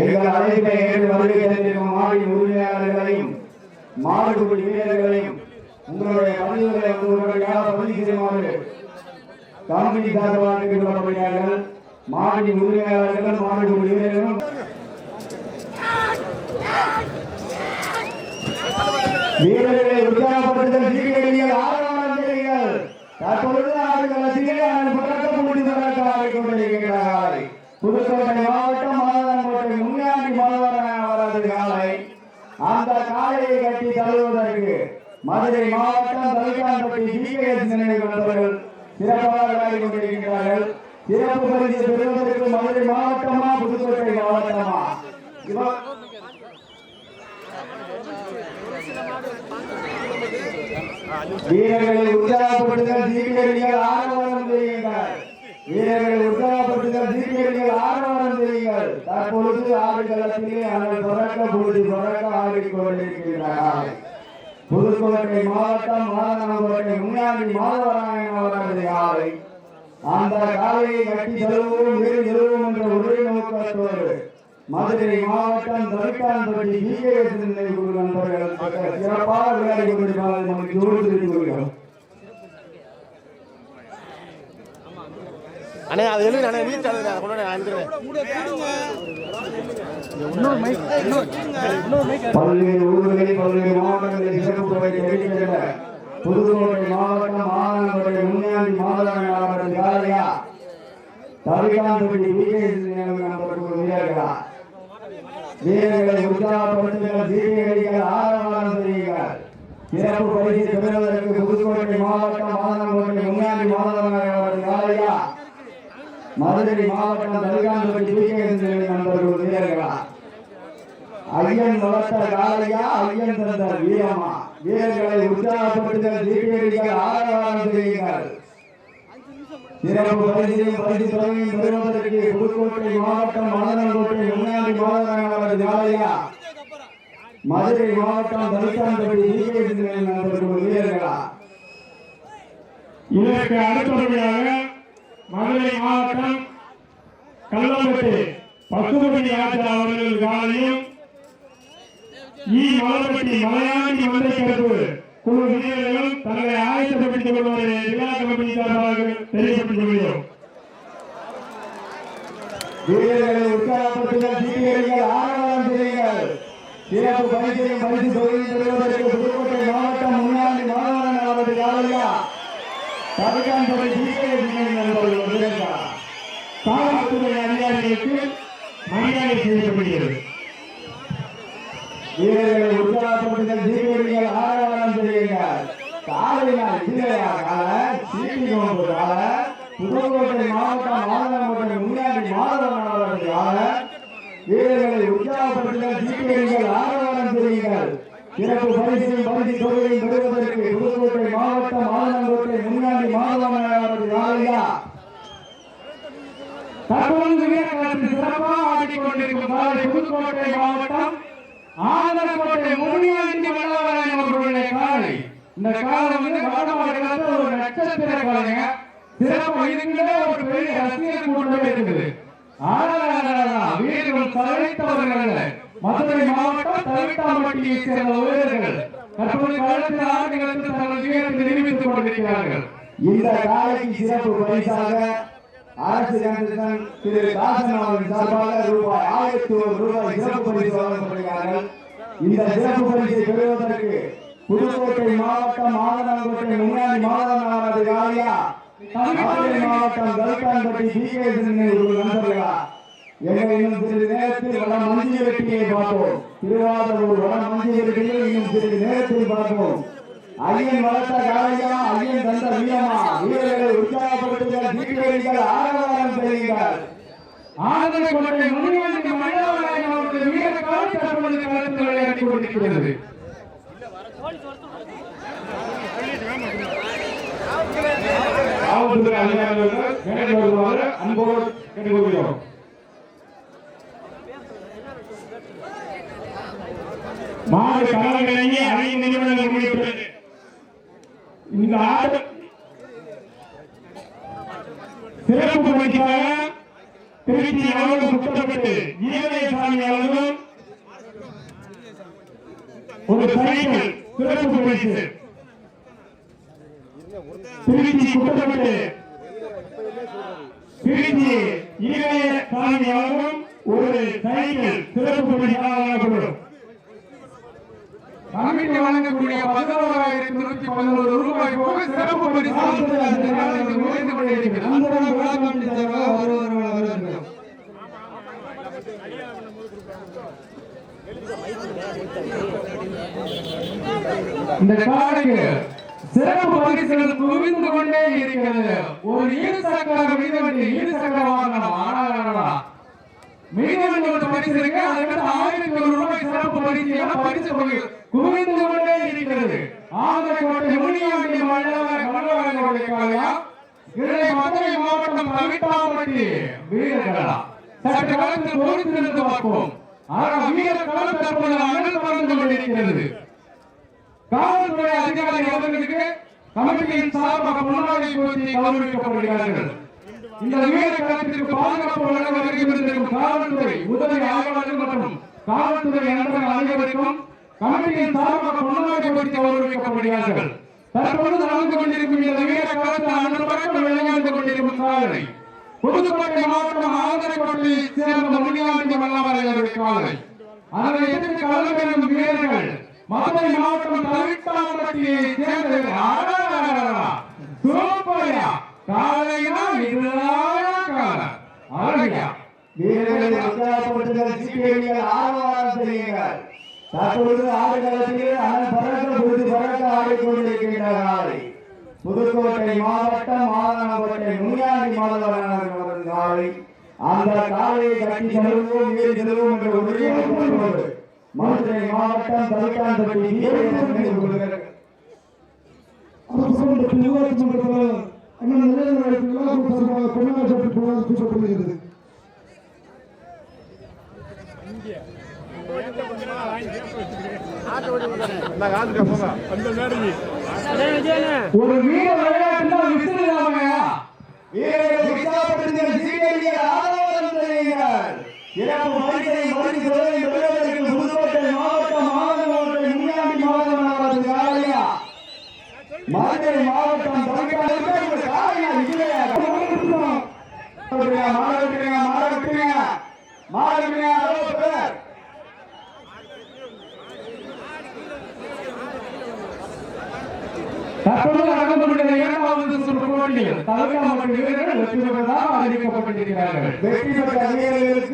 எங்கள் அனைத்து ஏற்று வருகை மாடி உரிமையாளர்களையும் மாடுபிடி வீரர்களையும் உங்களுடைய பதிவுகளை உங்களுடைய பதிவு செய்யுமாறு சார்பாக கொள்ளப்படுகிறார்கள் உரிமையாளர்கள் மாடுபிடி வீரர்களும். வீரர்களை உற்சாகப்படுத்துதல் சீக்கிரங்கள் ஆரவாரம் தற்பொழுது அவர்கள் சீக்கிரம் பறக்க முடிந்து பறக்க ஆடிக்கொண்டிருக்கிறார்கள் புதுக்கோட்டை மாவட்டம் மாதங்கோட்டை முன்னாடி மாதவரது காலை அந்த காலையை கட்டி தழுவதற்கு மதுரை மாவட்டம் தலிகான்பட்டி ஜிகேஎஸ் நினைவு நண்பர்கள் சிறப்பாக விளையாடி கொண்டிருக்கிறார்கள் சிறப்பு பரிசு பெறுவதற்கு மதுரை மாவட்டமா புதுக்கோட்டை மாவட்டமா? வீரர்களை உற்சாகப்படுத்துங்கள் ஆரவாரம் செய்யுங்கள். வீரர்களை உற்சாகப்படுத்துங்கள் ஆரவாரம் செய்யுங்கள். தற்பொழுது ஆடுகளத்திலே அவர்கள் புறக்க பொழுது புறக்க ஆடிக்கொண்டிருக்கிறார்கள் புதுக்கோட்டை மாவட்டம் மாதனங்கோட்டை முன்னாடி மாதவராயன் அவர்களது காலை. அந்த காலையை கட்டி செல்வோம் வீடு செல்வோம் என்ற ஒரே நோக்கத்தோடு மதுரை மாவட்டம் தலிக்கான்பட்டி பிகேஎஸ் குழு நண்பர்கள் சிறப்பாக விளையாடி கொண்டிருப்பார்கள் நமக்கு ஜோடு தெரிவித்துக் கொள்கிறோம் அண்ணே அது எழுது அண்ணே வீட்டு அதை கொண்டு நான் எழுதுறேன் பல்வேறு ஊர்களில் பல்வேறு மாவட்டங்களில் சிறப்பு வைத்து புதுக்கோட்டை மாவட்டம் மாநகரை முன்னாள் மாவட்ட காலையா தலைகாந்தபடி வீரர்களை உற்சாகப்படுத்துங்கள் செய்யுங்கள் சிறப்பு பரிசு பெறுவதற்கு புதுக்கோட்டை மாவட்டம் மாதனங்கோட்டை முன்னாள் மாதவராயன் மதுரை மாவட்டம் தலிகான்பட்டி பிகேஎஸ் நண்பர்கள் வீரர்களா ஐயன் வளர்த்த காலையா ஐயன் தந்த வீரமா? வீரர்களை உற்சாகப்படுத்துங்கள் தீபிகளிகள் ஆரவாரம் செய்யுங்கள். சிறப்பு பரிசையும் பரிசு தொகையும் பெறுவதற்கு புதுக்கோட்டை மாவட்டம் மதனங்கோட்டை முன்னாடி மாதவராயன் ஜாலியா மதுரை மாவட்டம் தலிக்கான்பட்டி ஜிகேஎஸ் நண்பர்கள் வீரர்களா இதற்கு அடுத்தபடியாக மதுரை மாவட்டம் கல்லம்பட்டி பசுபதி ராஜா அவர்கள் காலையும் இ மலர்பட்டி மலையாண்டி மந்தை கருப்பு குழு வீரர்களும் தங்களை ஆயத்தப்படுத்திக் கொள்வதை விழா கமிட்டி சார்பாக தெரியப்படுத்திக் கொள்கிறோம். வீரர்களை உற்சாகப்படுத்துங்கள் செய்யுங்கள். சிறப்பு பரிசையும் பரிசு பெறுவதற்கு புதுக்கோட்டை மாவட்டம் முன்னாடி மாதவராயன் அவரது ஜாலியா தலிக்கான்பட்டி ஜிகேஎஸ் நண்பர்கள் வீரர்களா காவல்துறை வீரர்களுக்கு மரியாதை செய்யப்படுகிறது வீரர்களை உற்சாகப்படுத்துங்கள் ஜீவியர்கள் ஆரவாரம் செய்யுங்கள். காலை இல்லையா கால சீட்டி நோம்பு கால புதுக்கோட்டை மாவட்டம் மாதவரங்கோட்டை முன்னாடி மாதவரன் கால வீரர்களை உற்சாகப்படுத்துங்கள் ஜீவியர்கள் ஆரவாரம் செய்யுங்கள். சிறப்பு பரிசையும் பரிசு தொகையும் பெறுவதற்கு புதுக்கோட்டை மாவட்டம் மாதவரங்கோட்டை முன்னாடி காலையா தற்போது வீரர்களத்தில் சிறப்பாக ஆடிக்கொண்டிருக்கும் புதுக்கோட்டை மாவட்டம் ஆதரக்கோட்டை முனியாண்டி மல்லவராயன் அவர்களுடைய காலை. இந்த வந்து வட ஒரு நட்சத்திர காலைங்க சிறப்பு ஒரு பெரிய ரசிகர் கூட்டமே இருக்குது. வீரர்கள் தலைத்தவர்கள் மதுரை மாவட்டம் தலைத்தாம்பட்டியை சேர்ந்த வீரர்கள். தற்போது களத்தில் ஆண்டுகளுக்கு தங்கள் வீரத்தை நிரூபித்துக் கொண்டிருக்கிறார்கள். இந்த காலைக்கு சிறப்பு பரிசாக அரசு கண்டிஷன் திரு தாசன் அவர்கள் சார்பாக ரூபாய் ஆயிரத்தி ஒரு ரூபாய் சிறப்பு பரிசு வழங்கப்படுகிறார்கள். இந்த சிறப்பு பரிசை பெறுவதற்கு புதுக்கோட்டை மாவட்டம் மாதனங்கோட்டை முன்னாடி மாதவனாரது காலியா மதுரை மாவட்டம் கல்கான்பட்டி பிகேஎஸ் நண்பர்களா எங்களை இன்னும் சிறிது நேரத்தில் வட மஞ்சி வெட்டியை பார்ப்போம் திருவாரூர் வட மஞ்சி வெட்டியை இன்னும் சிறிது நேரத்தில் பார்ப்போம் ஐயன் வளர்த்த காலையா ஐயன் தந்த வீரமா வீரர்களை உற்சாகப்படுத்துங்கள் தீர்வுகள் ஆரவாரம் செய்யுங்கள் ஆதரக்கோட்டை முனியாண்டி மல்லவராயன் அவர்கள் வீர காலை தற்பொழுது களத்தில் கொண்டிருக்கிறது. அன்போடு கேட்டுக்கொள்கிறோம். இந்த ஆட்டம் சிறப்பு பரிசாக திருச்சி அவர்கள் சுத்தப்பட்டு ஜீவனேசாமி அவர்கள் ஒரு சைக்கிள் சிறப்பு பரிசு திருச்சி குட்டப்பட்டு திருச்சி ஈரைய சாமி அவர்களும் ஒரு சைக்கிள் சிறப்பு பரிசாக வழங்கப்படும் வழங்கக்கூடிய பதினோராயிரத்தி நூற்றி பதினோரு ரூபாய் போக சிறப்பு பரிசு நுழைந்து கொண்டிருக்கிறது இந்த காலைக்கு சிறப்பு பரிசுகள் குவிந்து கொண்டே இருக்கிறது. ஒரு இருசக்கர மிதிவண்டி இருசக்கர வாகனம் ஆடாடா மிதிவண்டி ஒரு பரிசு இருக்கு அதுக்கு ஆயிரத்தி ஒரு பரிசு என பரிசு தொகை குவிந்து கொண்டே இருக்கிறது. ஆந்திரக்கோட்டை முனியாண்டி மண்டல மண்டலங்களுடைய காலையா? இதை மதுரை மாவட்டம் கவிட்டாம்பட்டி வீரர்களா? சற்று காலத்தில் பொறுத்திருந்து பார்ப்போம். ஆனால் வீர களம் தற்போது அனல் பறந்து கொண்டிருக்கிறது. காவல்துறை அதிகாரிகள் அவர்களுக்கு கமிட்டியின் சார்பாக முன்னாடி போட்டி கௌரவிக்கப்படுகிறார்கள். இந்த வீர களத்திற்கு பாதுகாப்பு வழங்க வருகின்றிருக்கும் காவல்துறை உதவி ஆய்வாளர்கள் மற்றும் காவல்துறை நண்பர்கள் அனைவருக்கும் கமிட்டியின் சார்பாக முன்னாடி போட்டி கௌரவிக்கப்படுகிறார்கள் தற்பொழுது நடந்து கொண்டிருக்கும் இந்த வீர களத்தில் அன்று பக்கம் விளையாண்டு கொண்டிருக்கும் காவலை புதுக்கோட்டை மாவட்டம் ஆதரக்கோட்டையை சேர்ந்த முனியாண்டி வல்லவரையருடைய காவலை அதனை எதிர்த்து களம் எனும் வீரர்கள் மதுரை மாவட்டம் தலைவிட்டாம்பட்டியை சேர்ந்த சூப்பர்யா காலையா அழகியா வீரர்களை உற்சாகப்படுத்துங்கள் சீக்கிரங்கள் ஆரவாரம் செய்யுங்கள் தற்பொழுது ஆடுகளத்தில் அனல் பறக்க பொழுது பறக்க ஆடிக்கொண்டிருக்கின்ற நாளை புதுக்கோட்டை மாவட்டம் மாதனக்கோட்டை முனியாண்டி மாதவரன் நாளை அந்த காலையை கட்டி செல்வோம் மீறி செல்வோம் என்ற உறுதியோடு மதுரை மாவட்டம் தவிட்டான்பட்டி அரசாங்கத்தின் நிர்வாகத்தின் அண்ணன் கொண்டாடப்பட்டு ஒரு வீர விளையாட்டுனா விசில் இல்லாமையா வீரர்கள் உற்சாகப்படுத்துங்கள் சீக்கிரங்கள் ஆரவாரம் செய்யுங்கள் இறப்பு பரிசை பரிசு தொகை பெறுவதற்கு புதுக்கோட்டை மாவட்டம் மாதவன் முன்னாடி மாதவன் காலையா? மதுரை மாவட்டம் தமிழ்நாடு காலையா? இல்லையா மாறவிட்டுங்க மாறவிட்டுங்க மாறவிட்டுங்க தற்பொழுது நடந்து இரண்டாவது சுற்று போட்டியில் வெற்றி பெற்றதாக அறிவிக்கப்பட்டிருக்கிறார்கள். வெற்றி பெற்ற வீரர்களுக்கு